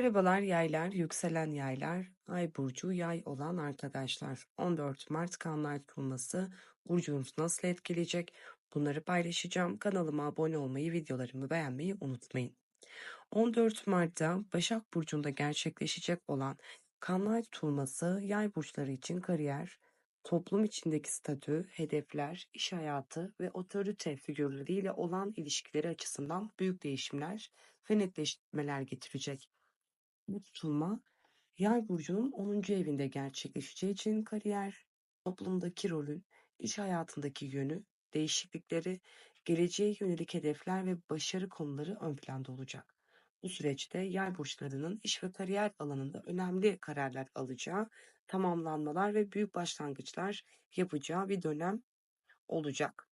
Merhabalar yaylar, yükselen yaylar, ay burcu yay olan arkadaşlar. 14 Mart kanlar kurması burcunuzu nasıl etkileyecek? Bunları paylaşacağım. Kanalıma abone olmayı, videolarımı beğenmeyi unutmayın. 14 Mart'ta Başak Burcu'nda gerçekleşecek olan kanlar tutulması yay burçları için kariyer, toplum içindeki statü, hedefler, iş hayatı ve otorite figürleriyle olan ilişkileri açısından büyük değişimler ve netleşmeler getirecek. Bu tutulma Yay burcunun 10. evinde gerçekleşeceği için kariyer, toplumdaki rolün, iş hayatındaki yönü, değişiklikleri, geleceğe yönelik hedefler ve başarı konuları ön planda olacak. Bu süreçte yay burçlarının iş ve kariyer alanında önemli kararlar alacağı, tamamlanmalar ve büyük başlangıçlar yapacağı bir dönem olacak.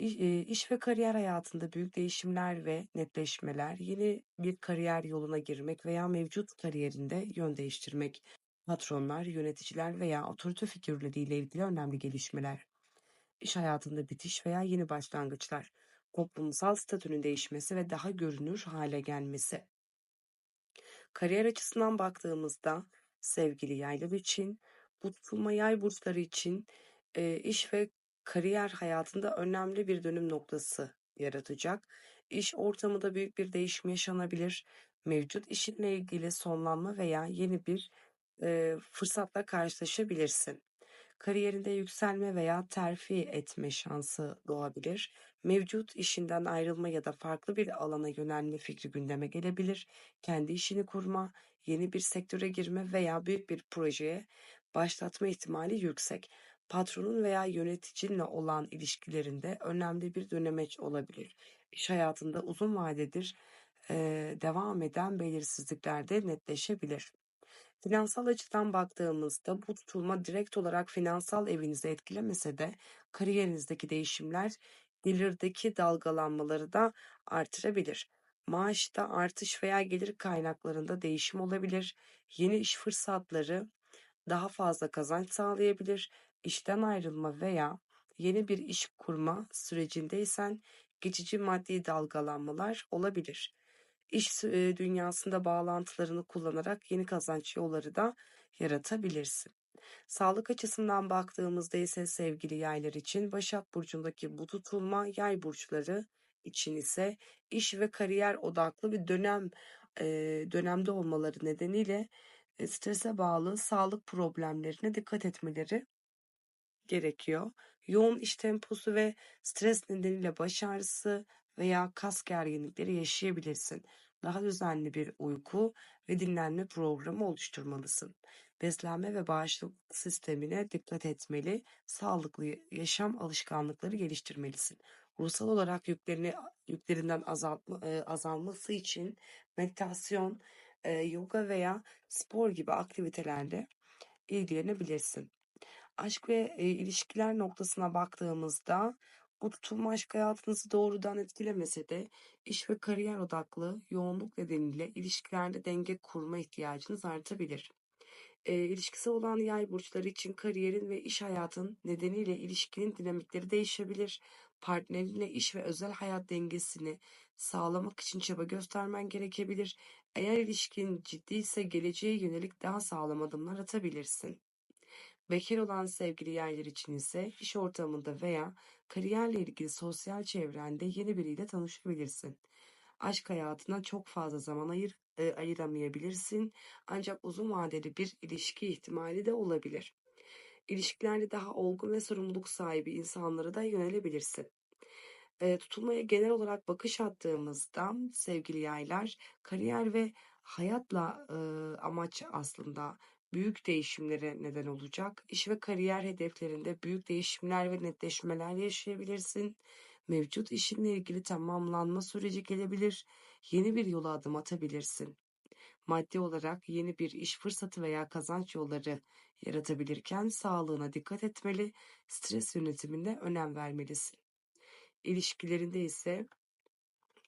İş ve kariyer hayatında büyük değişimler ve netleşmeler, yeni bir kariyer yoluna girmek veya mevcut kariyerinde yön değiştirmek, patronlar, yöneticiler veya otorite figürleriyle ilgili önemli gelişmeler, iş hayatında bitiş veya yeni başlangıçlar, toplumsal statünün değişmesi ve daha görünür hale gelmesi. Kariyer açısından baktığımızda sevgili yaylar için, tutulma yay burçları için e, iş ve kariyer hayatında önemli bir dönüm noktası yaratacak. İş ortamında büyük bir değişim yaşanabilir. Mevcut işinle ilgili sonlanma veya yeni bir e, fırsatla karşılaşabilirsin. Kariyerinde yükselme veya terfi etme şansı doğabilir. Mevcut işinden ayrılma ya da farklı bir alana yönelme fikri gündeme gelebilir. Kendi işini kurma, yeni bir sektöre girme veya büyük bir projeye başlatma ihtimali yüksek patronun veya yöneticinle olan ilişkilerinde önemli bir dönemeç olabilir. İş hayatında uzun vadedir e, devam eden belirsizlikler de netleşebilir. Finansal açıdan baktığımızda bu tutulma direkt olarak finansal evinizi etkilemese de kariyerinizdeki değişimler gelirdeki dalgalanmaları da artırabilir. Maaşta artış veya gelir kaynaklarında değişim olabilir. Yeni iş fırsatları daha fazla kazanç sağlayabilir işten ayrılma veya yeni bir iş kurma sürecindeysen geçici maddi dalgalanmalar olabilir. İş e, dünyasında bağlantılarını kullanarak yeni kazanç yolları da yaratabilirsin. Sağlık açısından baktığımızda ise sevgili yaylar için Başak Burcu'ndaki bu tutulma yay burçları için ise iş ve kariyer odaklı bir dönem e, dönemde olmaları nedeniyle e, strese bağlı sağlık problemlerine dikkat etmeleri gerekiyor. Yoğun iş temposu ve stres nedeniyle baş ağrısı veya kas gerginlikleri yaşayabilirsin. Daha düzenli bir uyku ve dinlenme programı oluşturmalısın. Beslenme ve bağışıklık sistemine dikkat etmeli, sağlıklı yaşam alışkanlıkları geliştirmelisin. Ruhsal olarak yüklerini yüklerinden azaltma, e, azalması için meditasyon, e, yoga veya spor gibi aktivitelerle ilgilenebilirsin aşk ve e, ilişkiler noktasına baktığımızda bu tutulma aşk hayatınızı doğrudan etkilemese de iş ve kariyer odaklı yoğunluk nedeniyle ilişkilerde denge kurma ihtiyacınız artabilir. E, ilişkisi olan yay burçları için kariyerin ve iş hayatın nedeniyle ilişkinin dinamikleri değişebilir. Partnerinle iş ve özel hayat dengesini sağlamak için çaba göstermen gerekebilir. Eğer ilişkin ciddiyse geleceğe yönelik daha sağlam adımlar atabilirsin. Bekar olan sevgili yerler için ise iş ortamında veya kariyerle ilgili sosyal çevrende yeni biriyle tanışabilirsin. Aşk hayatına çok fazla zaman ayır, e, ayıramayabilirsin ancak uzun vadeli bir ilişki ihtimali de olabilir. İlişkilerde daha olgun ve sorumluluk sahibi insanlara da yönelebilirsin. E, tutulmaya genel olarak bakış attığımızda sevgili yaylar kariyer ve hayatla e, amaç aslında büyük değişimlere neden olacak. İş ve kariyer hedeflerinde büyük değişimler ve netleşmeler yaşayabilirsin. Mevcut işinle ilgili tamamlanma süreci gelebilir. Yeni bir yola adım atabilirsin. Maddi olarak yeni bir iş fırsatı veya kazanç yolları yaratabilirken sağlığına dikkat etmeli, stres yönetiminde önem vermelisin. İlişkilerinde ise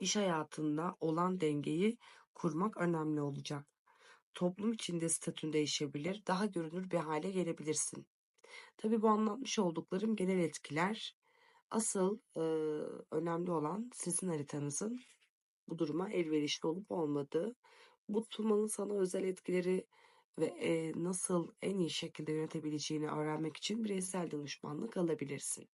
iş hayatında olan dengeyi kurmak önemli olacak. Toplum içinde statün değişebilir, daha görünür bir hale gelebilirsin. Tabii bu anlatmış olduklarım genel etkiler. Asıl e, önemli olan sizin haritanızın bu duruma elverişli olup olmadığı. Bu tutulmanın sana özel etkileri ve, eee, nasıl en iyi şekilde yönetebileceğini öğrenmek için bireysel danışmanlık alabilirsin.